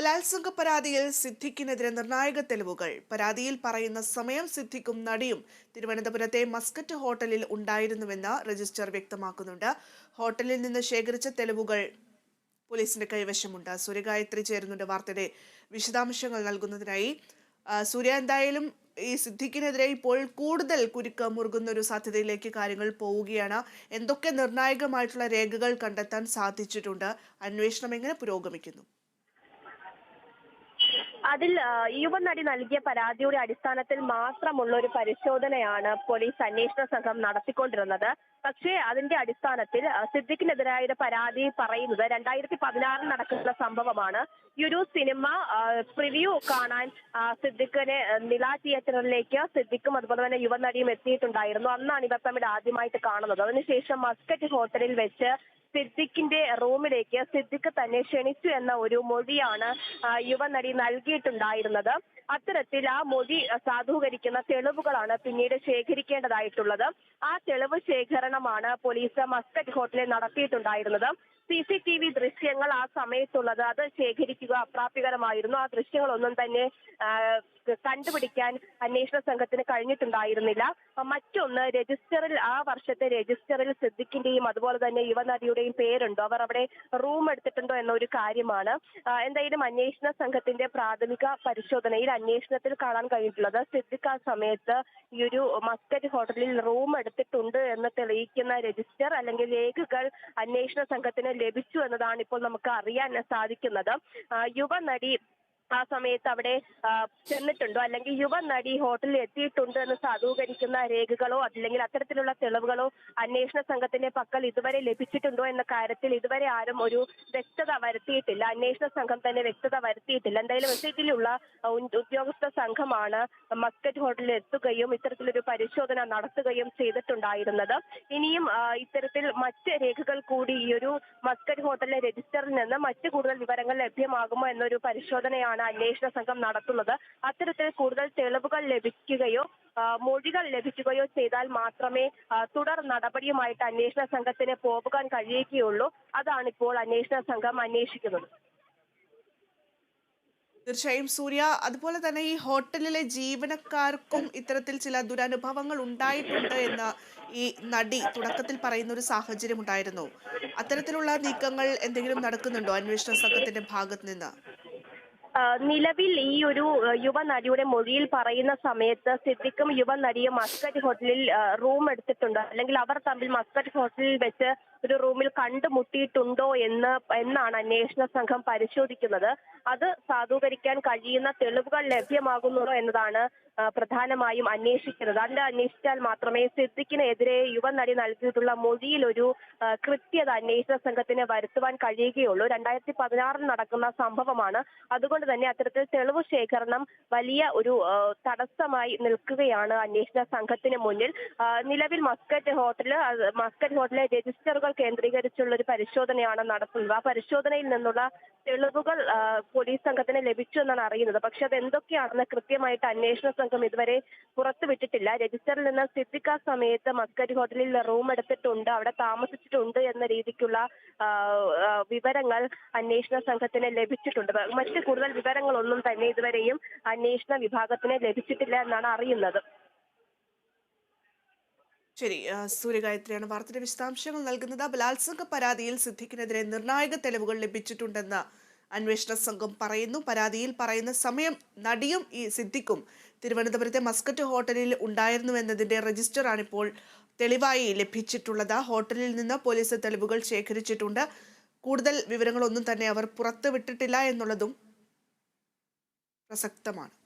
ബലാത്സംഗ പരാതിയിൽ സിദ്ധിക്കിനെതിരെ നിർണായക തെളിവുകൾ. പരാതിയിൽ പറയുന്ന സമയം സിദ്ധിക്കും നടിയും തിരുവനന്തപുരത്തെ മസ്കറ്റ് ഹോട്ടലിൽ ഉണ്ടായിരുന്നുവെന്ന് രജിസ്റ്റർ വ്യക്തമാക്കുന്നുണ്ട്. ഹോട്ടലിൽ നിന്ന് ശേഖരിച്ച തെളിവുകൾ പോലീസിന്റെ കൈവശമുണ്ട്. സൂര്യഗായത്രി ചേരുന്നുണ്ട് വാർത്തയുടെ വിശദാംശങ്ങൾ നൽകുന്നതിനായി. സൂര്യ എന്തായാലും ഈ സിദ്ധിക്കിനെതിരെ ഇപ്പോൾ കൂടുതൽ കുരുക്ക് മുറുകുന്ന ഒരു സാധ്യതയിലേക്ക് കാര്യങ്ങൾ പോവുകയാണ്. എന്തൊക്കെ നിർണായകമായിട്ടുള്ള രേഖകൾ കണ്ടെത്താൻ സാധിച്ചിട്ടുണ്ട്? അന്വേഷണം എങ്ങനെ പുരോഗമിക്കുന്നു? അതിൽ യുവനടി നൽകിയ പരാതിയുടെ അടിസ്ഥാനത്തിൽ മാത്രമുള്ള ഒരു പരിശോധനയാണ് പോലീസ് അന്വേഷണ സംഘം നടത്തിക്കൊണ്ടിരുന്നത്. പക്ഷേ അതിന്റെ അടിസ്ഥാനത്തിൽ സിദ്ദിഖിനെതിരായ പരാതി പറയുന്നത് രണ്ടായിരത്തി പതിനാറിൽ നടക്കുന്ന സംഭവമാണ്. ഈ ഒരു സിനിമ പ്രിവ്യൂ കാണാൻ സിദ്ദിഖിനെ നില തിയേറ്ററിലേക്ക് സിദ്ദിഖും അതുപോലെ തന്നെ യുവനടിയും എത്തിയിട്ടുണ്ടായിരുന്നു. അന്നാണ് ഇവർ തമ്മിൽ ആദ്യമായിട്ട് കാണുന്നത്. അതിനുശേഷം മസ്കറ്റ് ഹോട്ടലിൽ വെച്ച് സിദ്ദിഖിന്റെ റൂമിലേക്ക് സിദ്ദിഖ് തന്നെ ക്ഷണിച്ചു എന്ന ഒരു മൊഴിയാണ് യുവനടി നൽകിയിട്ടുണ്ടായിരുന്നത്. അത്തരത്തിൽ ആ മൊഴി സാധൂകരിക്കുന്ന തെളിവുകളാണ് പിന്നീട് ശേഖരിക്കേണ്ടതായിട്ടുള്ളത്. ആ തെളിവ് ശേഖരണമാണ് പോലീസ് മസ്കറ്റ് ഹോട്ടലിൽ നടത്തിയിട്ടുണ്ടായിരുന്നത്. സി സി ടി വി ദൃശ്യങ്ങൾ ആ സമയത്തുള്ളത് അത് ശേഖരിക്കുക അപ്രാപ്യകരമായിരുന്നു ആ ദൃശ്യങ്ങളൊന്നും തന്നെ കണ്ടുപിടിക്കാൻ അന്വേഷണ സംഘത്തിന് കഴിഞ്ഞിട്ടുണ്ടായിരുന്നില്ല. മറ്റൊന്ന് രജിസ്റ്ററിൽ ആ വർഷത്തെ രജിസ്റ്ററിൽ സിദ്ദിഖിന്റെയും അതുപോലെ തന്നെ യുവനടിയുടെയും പേരുണ്ടോ. അവർ അവിടെ റൂം എടുത്തിട്ടുണ്ടോ എന്നൊരു കാര്യമാണ്. എന്തായാലും അന്വേഷണ സംഘത്തിന്റെ പ്രാഥമിക പരിശോധനയിൽ അന്വേഷണത്തിൽ കാണാൻ കഴിഞ്ഞിട്ടുള്ളത് സിദ്ദിഖ് ആ സമയത്ത് ഈ ഒരു മസ്കറ്റ് ഹോട്ടലിൽ റൂം എടുത്തിട്ടുണ്ട് എന്ന് തെളിയിക്കുന്ന രജിസ്റ്റർ അല്ലെങ്കിൽ രേഖകൾ അന്വേഷണ സംഘത്തിന് ലഭിച്ചു എന്നതാണ് ഇപ്പോൾ നമുക്ക് അറിയാൻ സാധിക്കുന്നത്. യുവനടി ആ സമയത്ത് അവിടെ ചെന്നിട്ടുണ്ടോ? അല്ലെങ്കിൽ യുവ നടി ഹോട്ടലിൽ എത്തിയിട്ടുണ്ട് എന്ന് സാധൂകരിക്കുന്ന രേഖകളോ അല്ലെങ്കിൽ അത്തരത്തിലുള്ള തെളിവുകളോ അന്വേഷണ സംഘത്തിന്റെ പക്കൽ ഇതുവരെ ലഭിച്ചിട്ടുണ്ടോ എന്ന കാര്യത്തിൽ ഇതുവരെ ആരും ഒരു വ്യക്തത വരുത്തിയിട്ടില്ല. അന്വേഷണ സംഘം തന്നെ വ്യക്തത വരുത്തിയിട്ടില്ല. എന്തായാലും എസ് ഉദ്യോഗസ്ഥ സംഘമാണ് മസ്കറ്റ് ഹോട്ടലിൽ എത്തുകയും ഇത്തരത്തിലൊരു പരിശോധന നടത്തുകയും ചെയ്തിട്ടുണ്ടായിരുന്നത്. ഇനിയും ഇത്തരത്തിൽ മറ്റ് രേഖകൾ കൂടി ഈ ഒരു മസ്കറ്റ് ഹോട്ടലിലെ രജിസ്റ്ററിൽ നിന്ന് മറ്റ് കൂടുതൽ വിവരങ്ങൾ ലഭ്യമാകുമോ എന്നൊരു പരിശോധനയാണ് അന്വേഷണ സംഘം നടത്തുന്നത്. അത്തരത്തിൽ കൂടുതൽ തെളിവുകൾ ലഭിക്കുകയോ മൊഴികൾ ലഭിക്കുകയോ ചെയ്താൽ മാത്രമേ തുടർ നടപടിയുമായിട്ട് അന്വേഷണ സംഘത്തിന് പോകാൻ കഴിയുകയുള്ളൂ. അതാണ് ഇപ്പോൾ അന്വേഷണ സംഘം അന്വേഷിക്കുന്നത്. തീർച്ചയായും സൂര്യ അതുപോലെ തന്നെ ഈ ഹോട്ടലിലെ ജീവനക്കാർക്കും ഇത്തരത്തിൽ ചില ദുരനുഭവങ്ങൾ ഉണ്ടായിട്ടുണ്ട് എന്ന് ഈ നടി തുടക്കത്തിൽ പറയുന്ന ഒരു സാഹചര്യം ഉണ്ടായിരുന്നു. അത്തരത്തിലുള്ള നീക്കങ്ങൾ എന്തെങ്കിലും നടക്കുന്നുണ്ടോ അന്വേഷണ സംഘത്തിന്റെ ഭാഗത്ത് നിന്ന്? നിലവിൽ ഈ ഒരു യുവ യുവനടിയുടെ മൊഴിയിൽ പറയുന്ന സമയത്ത് സിദ്ദിഖും യുവനടിയും മസ്കറ്റ് ഹോട്ടലിൽ റൂം എടുത്തിട്ടുണ്ടോ. അല്ലെങ്കിൽ അവർ തമ്മിൽ മസ്കറ്റ് ഹോട്ടലിൽ വെച്ച് ഒരു റൂമിൽ കണ്ടുമുട്ടിയിട്ടുണ്ടോ എന്ന് എന്നാണ് അന്വേഷണ സംഘം പരിശോധിക്കുന്നത്. അത് സാധൂകരിക്കാൻ കഴിയുന്ന തെളിവുകൾ ലഭ്യമാകുന്നുണ്ടോ എന്നതാണ് പ്രധാനമായും അന്വേഷിക്കുന്നത്. അതിന്റെ അന്വേഷിച്ചാൽ മാത്രമേ സിദ്ദിഖിനെതിരെ യുവനടി നൽകിയിട്ടുള്ള മൊഴിയിൽ ഒരു കൃത്യത അന്വേഷണ സംഘത്തിന് വരുത്തുവാൻ കഴിയുകയുള്ളൂ. രണ്ടായിരത്തി പതിനാറിൽ നടക്കുന്ന സംഭവമാണ്. അതുകൊണ്ട് തന്നെ അത്തരത്തിൽ തെളിവ് ശേഖരണം വലിയ ഒരു തടസ്സമായി നിൽക്കുകയാണ് അന്വേഷണ സംഘത്തിന് മുന്നിൽ. നിലവിൽ മസ്കറ്റ് ഹോട്ടൽ മസ്കറ്റ് ഹോട്ടലിലെ രജിസ്റ്ററുകൾ കേന്ദ്രീകരിച്ചുള്ള ഒരു പരിശോധനയാണ് നടത്തുന്നത്. ആ പരിശോധനയിൽ നിന്നുള്ള തെളിവുകൾ പോലീസ് സംഘത്തിന് ലഭിച്ചു എന്നാണ് അറിയുന്നത്. പക്ഷെ അത് എന്തൊക്കെയാണെന്ന് കൃത്യമായിട്ട് അന്വേഷണ സംഘം ഇതുവരെ പുറത്തുവിട്ടിട്ടില്ല. രജിസ്റ്ററിൽ നിന്ന് സിദ്ധിക്ക സമയത്ത് മസ്കറ്റ് ഹോട്ടലിൽ റൂം എടുത്തിട്ടുണ്ട്. അവിടെ താമസിച്ചിട്ടുണ്ട് എന്ന രീതിക്കുള്ള വിവരങ്ങൾ അന്വേഷണ സംഘത്തിന് ലഭിച്ചിട്ടുണ്ട്. മറ്റ് കൂടുതൽ വിവരങ്ങളൊന്നും തന്നെ ഇതുവരെയും അന്വേഷണ വിഭാഗത്തിന് ലഭിച്ചിട്ടില്ല എന്നാണ് അറിയുന്നത്. ശരി സൂര്യഗായത്രിയാണ് വാർത്തയുടെ വിശദാംശങ്ങൾ നൽകുന്നത്. ബലാത്സംഗ പരാതിയിൽ സിദ്ദിഖിനെതിരെ നിർണായക തെളിവുകൾ ലഭിച്ചിട്ടുണ്ടെന്ന് അന്വേഷണ സംഘം പറയുന്നു. പരാതിയിൽ പറയുന്ന സമയം നടിയും ഈ സിദ്ദിഖും തിരുവനന്തപുരത്തെ മസ്കറ്റ് ഹോട്ടലിൽ ഉണ്ടായിരുന്നുവെന്നതിന്റെ രജിസ്റ്ററാണ് ഇപ്പോൾ തെളിവായി ലഭിച്ചിട്ടുള്ളത്. ഹോട്ടലിൽ നിന്ന് പോലീസ് തെളിവുകൾ ശേഖരിച്ചിട്ടുണ്ട്. കൂടുതൽ വിവരങ്ങളൊന്നും തന്നെ അവർ പുറത്തുവിട്ടിട്ടില്ല എന്നുള്ളതും പ്രസക്തമാണ്.